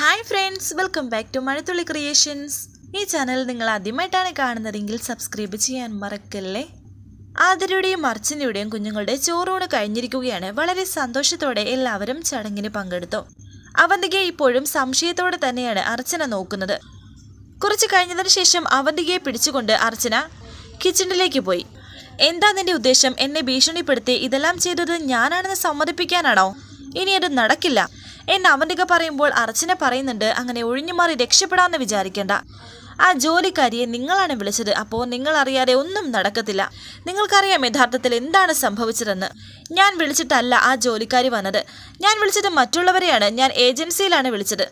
Hi friends welcome back to Mazhathulli creations ഈ channel നിങ്ങൾ ആദ്യമായിട്ടാണ് കാണുന്നതെങ്കിൽ സബ്സ്ക്രൈബ് ചെയ്യാൻ മറക്കല്ലേ? ആദരയുടെയും അർച്ചനയുടെയും കുഞ്ഞുങ്ങളുടെ ചോറൂണ് കഴിഞ്ഞിരിക്കുകയാണ്. വളരെ സന്തോഷത്തോടെ എല്ലാവരും ചടങ്ങിന് പങ്കെടുത്തു. അവന്തികയെ ഇപ്പോഴും സംശയത്തോടെ തന്നെയാണ് അർച്ചന നോക്കുന്നത്. കുറച്ച് കഴിഞ്ഞതിന് ശേഷം അവന്തികയെ പിടിച്ചുകൊണ്ട് അർച്ചന കിച്ചണിലേക്ക് പോയി. എന്താ നിന്റെ ഉദ്ദേശം? എന്നെ ഭീഷണിപ്പെടുത്തി ഇതെല്ലാം ചെയ്തത് ഞാനാണെന്ന് സമ്മതിപ്പിക്കാനാണോ? ഇനി അത് നടക്കില്ല. എന്ന് അവന്തിക പറയുമ്പോൾ അർച്ചന പറയുന്നുണ്ട് അങ്ങനെ ഒഴിഞ്ഞു മാറി രക്ഷപ്പെടാമെന്ന് വിചാരിക്കേണ്ട. ആ ജോലിക്കാരിയെ നിങ്ങളാണ് വിളിച്ചത് അപ്പോൾ നിങ്ങൾ അറിയാതെ ഒന്നും നടക്കത്തില്ല. നിങ്ങൾക്കറിയാം യഥാർത്ഥത്തിൽ എന്താണ് സംഭവിച്ചതെന്ന്. ഞാൻ വിളിച്ചിട്ടല്ല ആ ജോലിക്കാരി വന്നത്. ഞാൻ വിളിച്ചത് മറ്റുള്ളവരെയാണ് ഞാൻ ഏജൻസിയിലാണ് വിളിച്ചത്.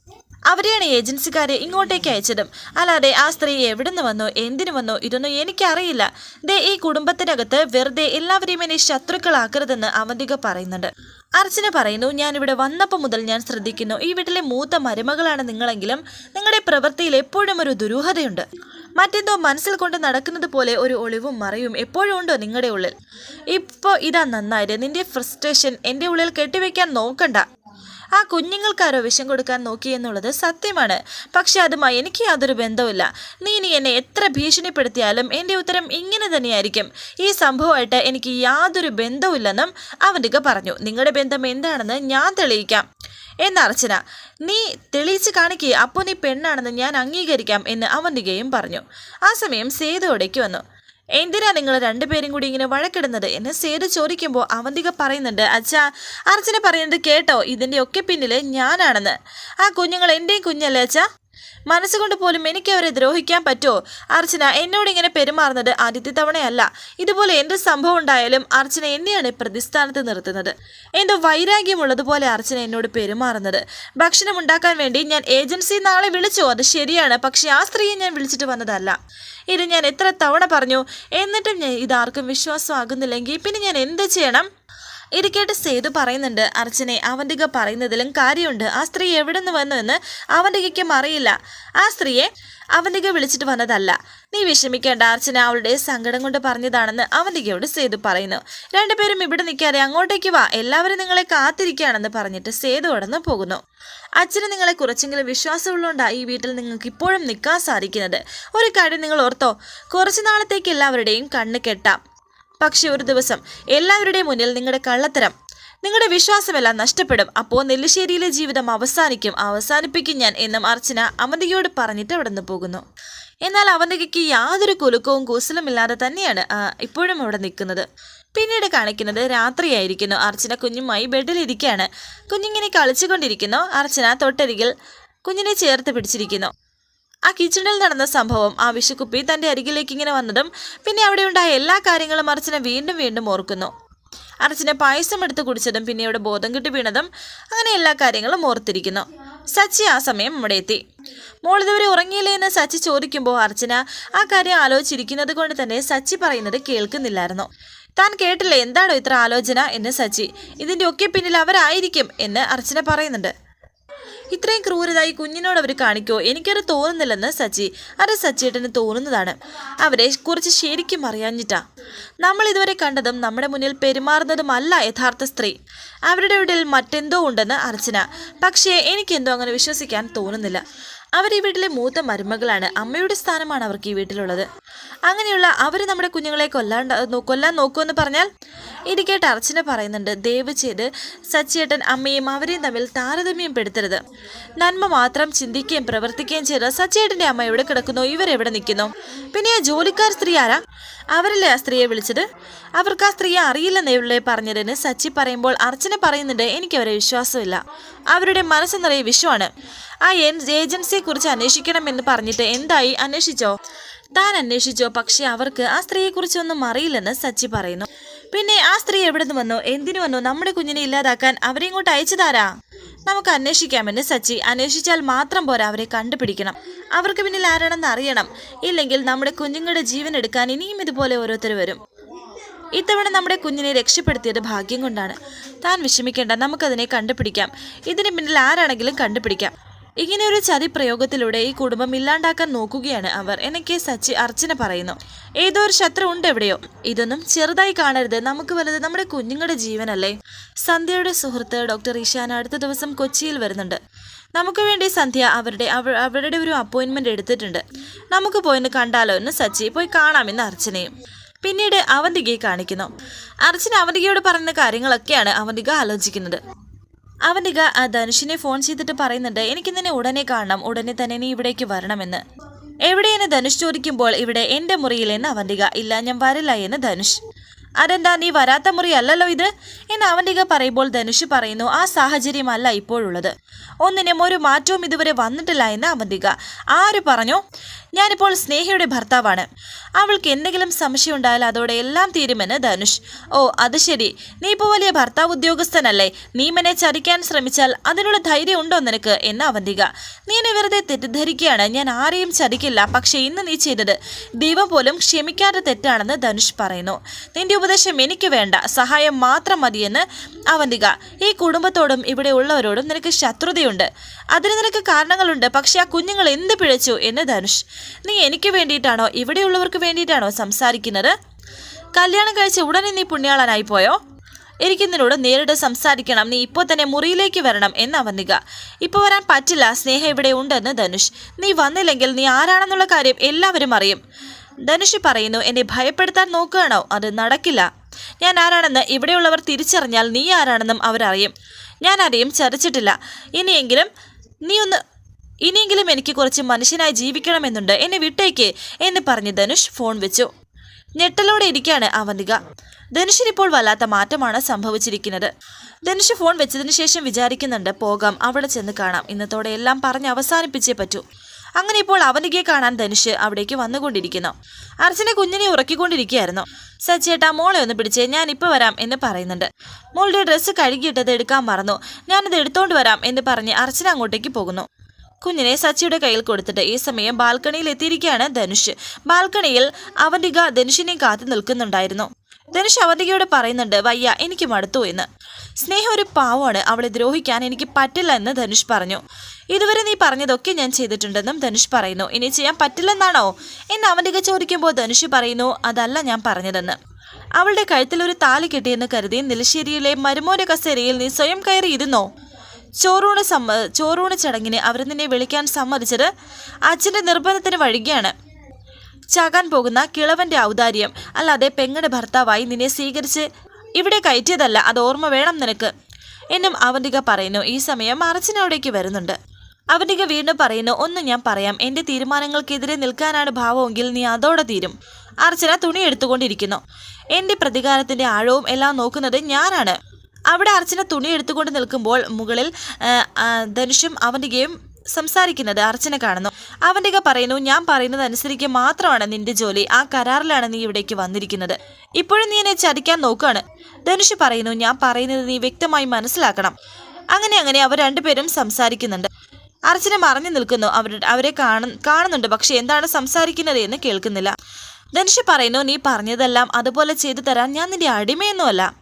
അവരെയാണ് ഏജൻസിക്കാരെ ഇങ്ങോട്ടേക്ക് അയച്ചതും. അല്ലാതെ ആ സ്ത്രീ എവിടുന്ന് വന്നോ? എന്തിനു വന്നോ? ഇതൊന്നും എനിക്കറിയില്ല. ദേ ഈ കുടുംബത്തിനകത്ത് വെറുതെ എല്ലാവരെയും എന്നെ ശത്രുക്കളാക്കരുതെന്ന് അവന്തിക പറയുന്നുണ്ട്. അർച്ചന പറയുന്നു ഞാനിവിടെ വന്നപ്പോൾ മുതൽ ഞാൻ ശ്രദ്ധിക്കുന്നു. ഈ വീട്ടിലെ മൂത്ത മരുമകളാണ് നിങ്ങളെങ്കിലും. നിങ്ങളുടെ പ്രവൃത്തിയിൽ എപ്പോഴും ഒരു ദുരൂഹതയുണ്ട്. മറ്റെന്തോ മനസ്സിൽ കൊണ്ട് നടക്കുന്നത് പോലെ ഒരു ഒളിവും മറയും എപ്പോഴും ഉണ്ടോ നിങ്ങളുടെ ഉള്ളിൽ? ഇപ്പോൾ ഇതാ നന്നായത്. നിന്റെ ഫ്രസ്ട്രേഷൻ എന്റെ ഉള്ളിൽ കെട്ടിവെക്കാൻ നോക്കണ്ട. ആ കുഞ്ഞുങ്ങൾക്കാരോ വിഷം കൊടുക്കാൻ നോക്കി എന്നുള്ളത് സത്യമാണ്. പക്ഷെ അതുമായി എനിക്ക് യാതൊരു ബന്ധവുമില്ല. നീ ഇനി എന്നെ എത്ര ഭീഷണിപ്പെടുത്തിയാലും എന്റെ ഉത്തരം ഇങ്ങനെ തന്നെയായിരിക്കും. ഈ സംഭവമായിട്ട് എനിക്ക് യാതൊരു ബന്ധവുമില്ലെന്നും അവന്റെ പറഞ്ഞു. നിങ്ങളുടെ ബന്ധം എന്താണെന്ന് ഞാൻ തെളിയിക്കാം. എന്ന് അർച്ചന നീ തെളിയിച്ച് കാണിക്കുക അപ്പോൾ നീ പെണ്ണാണെന്ന് ഞാൻ അംഗീകരിക്കാം എന്ന് അവന്തികയും പറഞ്ഞു. ആ സമയം സേതു ഒടയ്ക്ക് വന്നു. എന്തിനാ നിങ്ങൾ രണ്ടുപേരും കൂടി ഇങ്ങനെ വഴക്കിടുന്നത്? എന്നെ സേതു ചോദിക്കുമ്പോൾ അവന്തിക പറയുന്നുണ്ട് അച്ഛാ അർച്ചന പറയുന്നത് കേട്ടോ ഇതിന്റെ ഒക്കെ പിന്നിൽ ഞാനാണെന്ന്. ആ കുഞ്ഞുങ്ങൾ എന്റെയും കുഞ്ഞല്ലേ അച്ഛാ? മനസ്സുകൊണ്ട് പോലും എനിക്ക് അവരെ ദ്രോഹിക്കാൻ പറ്റുമോ അർച്ചന എന്നോട് ഇങ്ങനെ പെരുമാറുന്നത് ആദ്യത്തെ തവണയല്ല. ഇതുപോലെ എന്ത് സംഭവം ഉണ്ടായാലും അർച്ചന എന്നെയാണ് പ്രതിസ്ഥാനത്ത് നിർത്തുന്നത്. എന്തോ വൈരാഗ്യമുള്ളതുപോലെ അർച്ചന എന്നോട് പെരുമാറുന്നത്. ഭക്ഷണം ഉണ്ടാക്കാൻ വേണ്ടി ഞാൻ ഏജൻസി നാളെ വിളിച്ചു. അത് ശരിയാണ്. പക്ഷെ ആ സ്ത്രീയെ ഞാൻ വിളിച്ചിട്ട് വന്നതല്ല. ഇത് ഞാൻ എത്ര തവണ പറഞ്ഞു? എന്നിട്ടും ഞാൻ ഇതാർക്കും വിശ്വാസമാകുന്നില്ലെങ്കിൽ പിന്നെ ഞാൻ എന്ത് ചെയ്യണം? ഇത് കേട്ട് സേതു പറയുന്നുണ്ട് അർച്ചനെ അവന്തിക പറയുന്നതിലും കാര്യമുണ്ട്. ആ സ്ത്രീ എവിടെ നിന്ന് വന്നു എന്ന് അവന്തികയ്ക്കും അറിയില്ല ആ സ്ത്രീയെ അവന്തിക വിളിച്ചിട്ട് വന്നതല്ല. നീ വിഷമിക്കേണ്ട അർച്ചന അവളുടെ സങ്കടം കൊണ്ട് പറഞ്ഞതാണെന്ന് അവന്തികയോട് സേതു പറയുന്നു. രണ്ടുപേരും ഇവിടെ നിൽക്കാതെ അങ്ങോട്ടേക്ക് വാ. എല്ലാവരും നിങ്ങളെ കാത്തിരിക്കുകയാണെന്ന് പറഞ്ഞിട്ട് സേതു കടന്നു പോകുന്നു. അച്ഛന് നിങ്ങളെ കുറച്ചെങ്കിലും വിശ്വാസമുള്ളതുകൊണ്ടാണ് ഈ വീട്ടിൽ നിങ്ങൾക്ക് ഇപ്പോഴും നിൽക്കാൻ സാധിക്കുന്നത്. ഒരു കാര്യം നിങ്ങൾ ഓർത്തോ. കുറച്ചു നാളത്തേക്ക് എല്ലാവരുടെയും കണ്ണ് കെട്ടാം. പക്ഷെ ഒരു ദിവസം എല്ലാവരുടെയും മുന്നിൽ നിങ്ങളുടെ കള്ളത്തരം നിങ്ങളുടെ വിശ്വാസമെല്ലാം നഷ്ടപ്പെടും. അപ്പോൾ നെല്ലിശ്ശേരിയിലെ ജീവിതം അവസാനിക്കും. അവസാനിപ്പിക്കും ഞാൻ എന്നും അർച്ചന അവന്തികയോട് പറഞ്ഞിട്ട് അവിടെ നിന്ന് പോകുന്നു. എന്നാൽ അവന്തികയ്ക്ക് യാതൊരു കുലുക്കവും കൂസലുമില്ലാതെ തന്നെയാണ് ഇപ്പോഴും അവിടെ നിൽക്കുന്നത്. പിന്നീട് കാണിക്കുന്നത് രാത്രിയായിരിക്കുന്നു. അർച്ചന കുഞ്ഞുമായി ബെഡിലിരിക്കുകയാണ് കുഞ്ഞിങ്ങനെ കളിച്ചുകൊണ്ടിരിക്കുന്നു. അർച്ചന തൊട്ടരികിൽ കുഞ്ഞിനെ ചേർത്ത് പിടിച്ചിരിക്കുന്നു. ആ കിച്ചണിൽ നടന്ന സംഭവം ആ വിഷുക്കുപ്പി തന്റെ അരികിലേക്ക് ഇങ്ങനെ വന്നതും പിന്നെ അവിടെ ഉണ്ടായ എല്ലാ കാര്യങ്ങളും അർച്ചന വീണ്ടും വീണ്ടും ഓർക്കുന്നു. അർച്ചന പായസം എടുത്ത് കുടിച്ചതും പിന്നെ അവിടെ ബോധം കിട്ടി വീണതും അങ്ങനെ എല്ലാ കാര്യങ്ങളും ഓർത്തിരിക്കുന്നു. സച്ചി ആ സമയം ഇവിടെ എത്തി. മോളിതുവരെ ഉറങ്ങിയില്ലേ എന്ന് സച്ചി ചോദിക്കുമ്പോൾ അർച്ചന ആ കാര്യം ആലോചിച്ചിരിക്കുന്നത് കൊണ്ട് തന്നെ സച്ചി പറയുന്നത് കേൾക്കുന്നില്ലായിരുന്നു. താൻ കേട്ടില്ലേ എന്താണോ ഇത്ര ആലോചന എന്ന് സച്ചി. ഇതിന്റെ ഒക്കെ പിന്നിൽ അവരായിരിക്കും എന്ന് അർച്ചന പറയുന്നുണ്ട്. ഇത്രയും ക്രൂരത കുഞ്ഞിനോട് അവർ കാണിക്കോ? എനിക്കത് തോന്നുന്നില്ലെന്ന് സച്ചി. അത് സച്ചിയേട്ടന് തോന്നുന്നതാണ്. അവരെ കുറച്ച് ശരിക്കും അറിയാഞ്ഞിട്ടാ. നമ്മൾ ഇതുവരെ കണ്ടതും നമ്മുടെ മുന്നിൽ പെരുമാറുന്നതുമല്ല യഥാർത്ഥ സ്ത്രീ. അവരുടെ ഇടയിൽ മറ്റെന്തോ ഉണ്ടെന്ന് അർച്ചന. പക്ഷേ എനിക്കെന്തോ അങ്ങനെ വിശ്വസിക്കാൻ തോന്നുന്നില്ല. അവർ ഈ വീട്ടിലെ മൂത്ത മരുമകളാണ്. അമ്മയുടെ സ്ഥാനമാണ് അവർക്ക് ഈ വീട്ടിലുള്ളത്. അങ്ങനെയുള്ള അവർ നമ്മുടെ കുഞ്ഞുങ്ങളെ കൊല്ലാണ്ട് കൊല്ലാൻ നോക്കുമെന്ന് പറഞ്ഞാൽ ഇത് കേട്ട് അർച്ചന പറയുന്നുണ്ട് ദയവ് ചെയ്ത് സച്ചിയേട്ടൻ അമ്മയും അവരെയും തമ്മിൽ താരതമ്യം പെടുത്തരുത്. നന്മ മാത്രം ചിന്തിക്കുകയും പ്രവർത്തിക്കുകയും ചെയ്ത് സച്ചിയേട്ടന്റെ അമ്മ എവിടെ കിടക്കുന്നു ഇവരെവിടെ നിൽക്കുന്നു? പിന്നെ ആ ജോലിക്കാർ സ്ത്രീ ആരാ? അവരല്ലേ ആ സ്ത്രീയെ വിളിച്ചത്? അവർക്ക് ആ സ്ത്രീയെ അറിയില്ലെന്നേ പറഞ്ഞതിന് സച്ചി പറയുമ്പോൾ അർച്ചന പറയുന്നുണ്ട് എനിക്ക് അവരെ വിശ്വാസമില്ല. അവരുടെ മനസ്സ് നിറയെ വിഷമാണ് ആ എൻ ഏജൻസിയെക്കുറിച്ച് അന്വേഷിക്കണമെന്ന് പറഞ്ഞിട്ട് എന്തായി? അന്വേഷിച്ചോ? താൻ അന്വേഷിച്ചോ. പക്ഷേ അവർക്ക് ആ സ്ത്രീയെക്കുറിച്ചൊന്നും അറിയില്ലെന്ന് സച്ചി പറയുന്നു. പിന്നെ ആ സ്ത്രീ എവിടെ നിന്ന് വന്നോ? എന്തിനു വന്നു? നമ്മുടെ കുഞ്ഞിനെ ഇല്ലാതാക്കാൻ അവരെ ഇങ്ങോട്ട് അയച്ചതാരാ? നമുക്ക് അന്വേഷിക്കാമെന്ന് സച്ചി. അന്വേഷിച്ചാൽ മാത്രം പോരാ. അവരെ കണ്ടുപിടിക്കണം. അവർക്ക് പിന്നിൽ ആരാണെന്ന് അറിയണം. ഇല്ലെങ്കിൽ നമ്മുടെ കുഞ്ഞുങ്ങളുടെ ജീവൻ എടുക്കാൻ ഇനിയും ഇതുപോലെ ഓരോരുത്തർ വരും. ഇത്തവണ നമ്മുടെ കുഞ്ഞിനെ രക്ഷപ്പെടുത്തിയത് ഭാഗ്യം കൊണ്ടാണ്. താൻ വിഷമിക്കേണ്ട. നമുക്കതിനെ കണ്ടുപിടിക്കാം. ഇതിന് പിന്നിൽ ആരാണെങ്കിലും കണ്ടുപിടിക്കാം. ഇങ്ങനെ ഒരു ചതി പ്രയോഗത്തിലൂടെ ഈ കുടുംബം ഇല്ലാണ്ടാക്കാൻ നോക്കുകയാണ് അവർ എനിക്ക് സച്ചി അർച്ചന പറയുന്നു. ഏതോ ഒരു ശത്രു ഉണ്ട് എവിടെയോ. ഇതൊന്നും ചെറുതായി കാണരുത്. നമുക്ക് വലുത് നമ്മുടെ കുഞ്ഞുങ്ങളുടെ ജീവനല്ലേ. സന്ധ്യയുടെ സുഹൃത്ത് ഡോക്ടർ ഇഷാൻ അടുത്ത ദിവസം കൊച്ചിയിൽ വരുന്നുണ്ട്. നമുക്ക് വേണ്ടി സന്ധ്യ അവരുടെ അവ- അവരുടെ ഒരു അപ്പോയിൻമെന്റ് എടുത്തിട്ടുണ്ട്. നമുക്ക് പോയിന്ന് കണ്ടാലോ എന്ന് സച്ചി പോയി കാണാമെന്ന് അർച്ചനയും. പിന്നീട് അവന്തികയെ കാണിക്കുന്നു. അർച്ചന അവന്തികയോട് പറയുന്ന കാര്യങ്ങളൊക്കെയാണ് അവന്തിക ആലോചിക്കുന്നത്. അവന്തിക ആ ധനുഷിനെ ഫോൺ ചെയ്തിട്ട് പറയുന്നുണ്ട് എനിക്ക് നിന്നെ ഉടനെ കാണണം ഉടനെ തന്നെ നീ ഇവിടേക്ക് വരണമെന്ന്. എവിടെയെന്ന് ധനുഷ് ചോദിക്കുമ്പോൾ ഇവിടെ എന്റെ മുറിയിലെന്ന് അവന്തിക ഇല്ല ഞാൻ വരില്ല എന്ന് ധനുഷ്. അതെന്താ നീ വരാത്ത മുറി അല്ലല്ലോ ഇത്? എന്ന് അവന്തിക പറയുമ്പോൾ ധനുഷ് പറയുന്നു ആ സാഹചര്യമല്ല ഇപ്പോഴുള്ളത്. ഒന്നിനും ഒരു മാറ്റവും ഇതുവരെ വന്നിട്ടില്ല എന്ന് അവന്തിക ആര് പറഞ്ഞു? ഞാനിപ്പോൾ സ്നേഹയുടെ ഭർത്താവാണ്. അവൾക്ക് എന്തെങ്കിലും സംശയം ഉണ്ടായാൽ അതോടെ എല്ലാം തീരുമെന്ന് ധനുഷ്. ഓ അത് ശരി. നീ ഇപ്പോൾ വലിയ ഭർത്താവ് ഉദ്യോഗസ്ഥനല്ലേ? നീ മനെ ചതിക്കാൻ ശ്രമിച്ചാൽ അതിനുള്ള ധൈര്യം ഉണ്ടോ നിനക്ക്? എന്ന് അവന്തിക. നീ എന്നെ വെറുതെ തെറ്റിദ്ധരിക്കുകയാണ്. ഞാൻ ആരെയും ചതിക്കില്ല. പക്ഷേ ഇന്ന് നീ ചെയ്തത് ദൈവം പോലും ക്ഷമിക്കാത്ത തെറ്റാണെന്ന് ധനുഷ് പറയുന്നു. നിന്റെ ഉപദേശം എനിക്ക് വേണ്ട. സഹായം മാത്രം മതിയെന്ന് അവന്തിക. ഈ കുടുംബത്തോടും ഇവിടെ ഉള്ളവരോടും നിനക്ക് ശത്രുതയുണ്ട്. അതിന് നിനക്ക് കാരണങ്ങളുണ്ട്. പക്ഷെ ആ കുഞ്ഞുങ്ങൾ എന്ത് പിഴച്ചു? എന്ന് ധനുഷ്. നീ എനിക്ക് വേണ്ടിയിട്ടാണോ? ഇവിടെയുള്ളവർക്ക് വേണ്ടിയിട്ടാണോ സംസാരിക്കുന്നത്? കല്യാണം കഴിച്ച ഉടനെ നീ പുണ്യാളനായി പോയോ? എനിക്ക് നിന്നോട് നേരിട്ട് സംസാരിക്കണം. നീ ഇപ്പോൾ തന്നെ മുറിയിലേക്ക് വരണം എന്ന് അവന്തിക ഇപ്പോൾ വരാൻ പറ്റില്ല. സ്നേഹ ഇവിടെ ഉണ്ടെന്ന് ധനുഷ്. നീ വന്നില്ലെങ്കിൽ നീ ആരാണെന്നുള്ള കാര്യം എല്ലാവരും അറിയും. ധനുഷ് പറയുന്നു എന്നെ ഭയപ്പെടുത്താൻ നോക്കുകയാണോ? അത് നടക്കില്ല. ഞാൻ ആരാണെന്ന് ഇവിടെയുള്ളവർ തിരിച്ചറിഞ്ഞാൽ നീ ആരാണെന്നും അവരറിയും. ഞാൻ ആരെയും ചതച്ചിട്ടില്ല. ഇനിയെങ്കിലും നീ ഒന്ന് ഇനിയെങ്കിലും എനിക്ക് കുറച്ച് മനുഷ്യനായി ജീവിക്കണമെന്നുണ്ട്. എന്നെ വിട്ടേക്ക് എന്ന് പറഞ്ഞ് ധനുഷ് ഫോൺ വെച്ചു. ഞെട്ടലോടെ ഇരിക്കുകയാണ് അവന്തിക. ധനുഷിനിപ്പോൾ വല്ലാത്ത മാറ്റമാണ് സംഭവിച്ചിരിക്കുന്നത്. ധനുഷ് ഫോൺ വെച്ചതിന് ശേഷം വിചാരിക്കുന്നുണ്ട് പോകാം അവിടെ ചെന്ന് കാണാം ഇന്നത്തോടെ എല്ലാം പറഞ്ഞ് അവസാനിപ്പിച്ചേ പറ്റൂ. അങ്ങനെ ഇപ്പോൾ അവനികയെ കാണാൻ ധനുഷ് അവിടേക്ക് വന്നുകൊണ്ടിരിക്കുന്നു. അർച്ചന കുഞ്ഞിനെ ഉറക്കിക്കൊണ്ടിരിക്കുകയായിരുന്നു. സച്ചേട്ടാ മോളെ ഒന്ന് പിടിച്ചേ ഞാൻ ഇപ്പോൾ വരാം എന്ന് പറയുന്നുണ്ട്. മോളുടെ ഡ്രസ്സ് കഴുകിയിട്ടത് എടുക്കാൻ മറന്നു. ഞാനത് എടുത്തോണ്ട് വരാം എന്ന് പറഞ്ഞ് അർച്ചന അങ്ങോട്ടേക്ക് പോകുന്നു. കുഞ്ഞിനെ സച്ചിയുടെ കയ്യിൽ കൊടുത്തിട്ട് ഈ സമയം ബാൽക്കണിയിൽ എത്തിയിരിക്കുകയാണ് ധനുഷ്. ബാൽക്കണിയിൽ അവന്തിക ധനുഷിനെ കാത്തു നിൽക്കുന്നുണ്ടായിരുന്നു. ധനുഷ് അവന്തികയോട് പറയുന്നുണ്ട് വയ്യ എനിക്ക് മടുത്തു എന്ന്. സ്നേഹം ഒരു പാവമാണ് അവളെ ദ്രോഹിക്കാൻ എനിക്ക് പറ്റില്ല എന്ന് ധനുഷ് പറഞ്ഞു. ഇതുവരെ നീ പറഞ്ഞതൊക്കെ ഞാൻ ചെയ്തിട്ടുണ്ടെന്നും ധനുഷ് പറയുന്നു. ഇനി ചെയ്യാൻ പറ്റില്ലെന്നാണോ? എന്ന് അവന്തിക ചോദിക്കുമ്പോൾ ധനുഷ് പറയുന്നു അതല്ല ഞാൻ പറഞ്ഞതെന്ന്. അവളുടെ കഴുത്തിൽ ഒരു താലി കിട്ടിയെന്ന് കരുതി നിലശ്ശേരിയിലെ മരുമോന്റെ കസേരയിൽ നീ സ്വയം കയറി ഇരുന്നോ ചോറൂണ് സമ്മ ചോറൂണ് ചടങ്ങിനെ അവർ നിന്നെ വിളിക്കാൻ സമ്മതിച്ചത് അച്ഛന്റെ നിർബന്ധത്തിന് വഴികയാണ്. ചാകാൻ പോകുന്ന കിളവന്റെ ഔദാര്യം അല്ലാതെ പെങ്ങളുടെ ഭർത്താവായി നിന്നെ സ്വീകരിച്ച് ഇവിടെ കയറ്റിയതല്ല അത് ഓർമ്മ വേണം നിനക്ക്. എന്നും അവന്തിക പറയുന്നു ഈ സമയം അർച്ചനവിടേക്ക് വരുന്നുണ്ട്. അവന്തിക വീണ്ടും പറയുന്നു ഒന്ന് ഞാൻ പറയാം എന്റെ തീരുമാനങ്ങൾക്കെതിരെ നിൽക്കാനാണ് ഭാവമെങ്കിൽ നീ അതോടെ തീരും. അർച്ചന തുണി എടുത്തുകൊണ്ടിരിക്കുന്നു. എന്റെ പ്രതികാരത്തിന്റെ ആഴവും എല്ലാം നോക്കുന്നത് ഞാനാണ്. അവിടെ അർച്ചന തുണി എടുത്തുകൊണ്ട് നിൽക്കുമ്പോൾ മുകളിൽ ധനുഷും അവന്റെയും സംസാരിക്കുന്നത് അർച്ചന കാണുന്നു. അവന്റെ പറയുന്നു ഞാൻ പറയുന്നത് അനുസരിക്കുക മാത്രമാണ് നിന്റെ ജോലി. ആ കരാറിലാണ് നീ ഇവിടേക്ക് വന്നിരിക്കുന്നത്. ഇപ്പോഴും നീ എന്നെ ചതിക്കാൻ നോക്കുകയാണ് ധനുഷ് പറയുന്നു ഞാൻ പറയുന്നത് നീ വ്യക്തമായി മനസ്സിലാക്കണം. അങ്ങനെ അങ്ങനെ അവർ രണ്ടുപേരും സംസാരിക്കുന്നുണ്ട്. അർച്ചന മറഞ്ഞു നിൽക്കുന്നു. അവർ അവരെ കാണു കാണുന്നുണ്ട്. പക്ഷെ എന്താണ് സംസാരിക്കുന്നത് എന്ന് കേൾക്കുന്നില്ല. ധനുഷ് പറയുന്നു നീ പറഞ്ഞതെല്ലാം അതുപോലെ ചെയ്തു തരാൻ ഞാൻ നിന്റെ അടിമയൊന്നുമല്ല.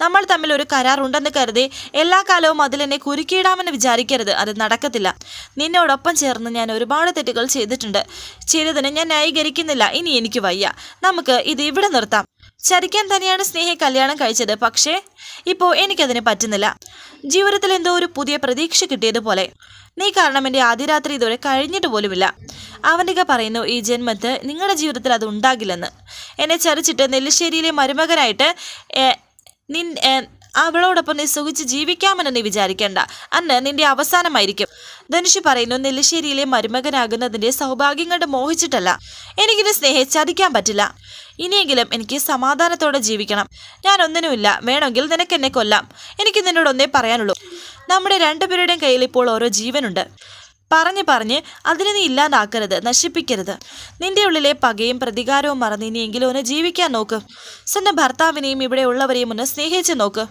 നമ്മൾ തമ്മിൽ ഒരു കരാറുണ്ടെന്ന് കരുതി എല്ലാ കാലവും അതിലെന്നെ കുരുക്കിയിടാമെന്ന് വിചാരിക്കരുത്. അത് നടക്കത്തില്ല. നിന്നോടൊപ്പം ചേർന്ന് ഞാൻ ഒരുപാട് തെറ്റുകൾ ചെയ്തിട്ടുണ്ട്. ചെയ്തതിന് ഞാൻ ന്യായീകരിക്കുന്നില്ല. ഇനി എനിക്ക് വയ്യ. നമുക്ക് ഇത് ഇവിടെ നിർത്താം. ചരിക്കാൻ തന്നെയാണ് സ്നേഹി കല്യാണം കഴിച്ചത്. പക്ഷേ ഇപ്പോൾ എനിക്കതിന് പറ്റുന്നില്ല. ജീവിതത്തിൽ എന്തോ ഒരു പുതിയ പ്രതീക്ഷ കിട്ടിയതുപോലെ. നീ കാരണം എന്റെ ആദ്യ രാത്രി ഇതുവരെ കഴിഞ്ഞിട്ട് പോലുമില്ല. അവന്റെ പറയുന്നു ഈ ജന്മത്ത് നിങ്ങളുടെ ജീവിതത്തിൽ അത് ഉണ്ടാകില്ലെന്ന്. എന്നെ ചരിച്ചിട്ട് നെല്ലിശ്ശേരിയിലെ മരുമകനായിട്ട് നിൻ അവളോടൊപ്പം നീ സുഖിച്ച് ജീവിക്കാമെന്ന് നീ വിചാരിക്കേണ്ട. അന്ന് നിന്റെ അവസാനമായിരിക്കും. ധനുഷ് പറയുന്നു നെല്ലിശ്ശേരിയിലെ മരുമകനാകുന്നതിന്റെ സൗഭാഗ്യം കണ്ട് മോഹിച്ചിട്ടല്ല. എനിക്കിത് സ്നേഹം ചതിക്കാൻ പറ്റില്ല. ഇനിയെങ്കിലും എനിക്ക് സമാധാനത്തോടെ ജീവിക്കണം. ഞാൻ ഒന്നിനുമില്ല. വേണമെങ്കിൽ നിനക്ക് എന്നെ കൊല്ലാം. എനിക്ക് നിന്നോട് ഒന്നേ പറയാനുള്ളൂ. നമ്മുടെ രണ്ടുപേരുടെയും കയ്യിൽ ഇപ്പോൾ ഓരോ ജീവനുണ്ട്. പറഞ്ഞ് പറഞ്ഞ് അതിനെ നീ ഇല്ലാതാക്കരുത് നശിപ്പിക്കരുത്. നിന്റെ ഉള്ളിലെ പകയും പ്രതികാരവും മറന്ന് ഇനിയെങ്കിലും ഒന്ന് ജീവിക്കാൻ നോക്ക്. സ്വന്തം ഭർത്താവിനെയും ഇവിടെ ഉള്ളവരെയും ഒന്ന് സ്നേഹിച്ച് നോക്ക്.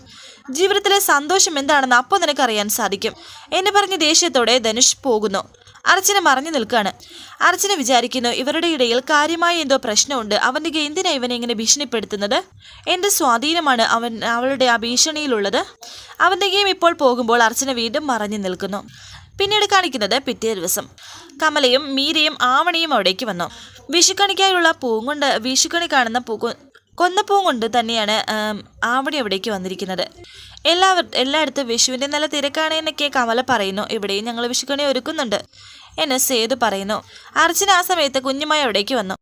ജീവിതത്തിലെ സന്തോഷം എന്താണെന്ന് അപ്പോൾ നിനക്കറിയാൻ സാധിക്കും. എന്നെ പറഞ്ഞ് ദേഷ്യത്തോടെ ധനുഷ് പോകുന്നു. അർച്ചന മറഞ്ഞു നിൽക്കുകയാണ് അർച്ചന വിചാരിക്കുന്നു ഇവരുടെ ഇടയിൽ കാര്യമായ എന്തോ പ്രശ്നമുണ്ട്. അവന്റെ എന്തിനാ ഇവനെ ഇങ്ങനെ ഭീഷണിപ്പെടുത്തുന്നത്? എന്റെ സ്വാധീനമാണ് അവൻ അവളുടെ ആ ഭീഷണിയിലുള്ളത്? അവന്റെ ഗെയിം ഇപ്പോൾ പോകുമ്പോൾ അർച്ചന വീണ്ടും മറഞ്ഞു നിൽക്കുന്നു. പിന്നീട് കാണിക്കുന്നത് പിറ്റേ ദിവസം. കമലയും മീരയും ആവണിയും അവിടേക്ക് വന്നു. വിഷുക്കണിക്കായുള്ള പൂങ്കൊണ്ട് കൊണ്ട് വിഷുക്കണി കാണുന്ന പൂ കൊന്നപ്പൂവും കൊണ്ട് തന്നെയാണ് ആവിടെ അവിടേക്ക് വന്നിരിക്കുന്നത്. എല്ലാവർ എല്ലായിടത്തും വിഷുവിന്റെ നല്ല തിരക്കാണ് എന്നൊക്കെ കമല പറയുന്നു. ഇവിടെയും ഞങ്ങൾ വിഷുക്കണി ഒരുക്കുന്നുണ്ട് എന്ന് സേതു പറയുന്നു. അർച്ചന ആ സമയത്ത് കുഞ്ഞുമായി അവിടേക്ക് വന്നു.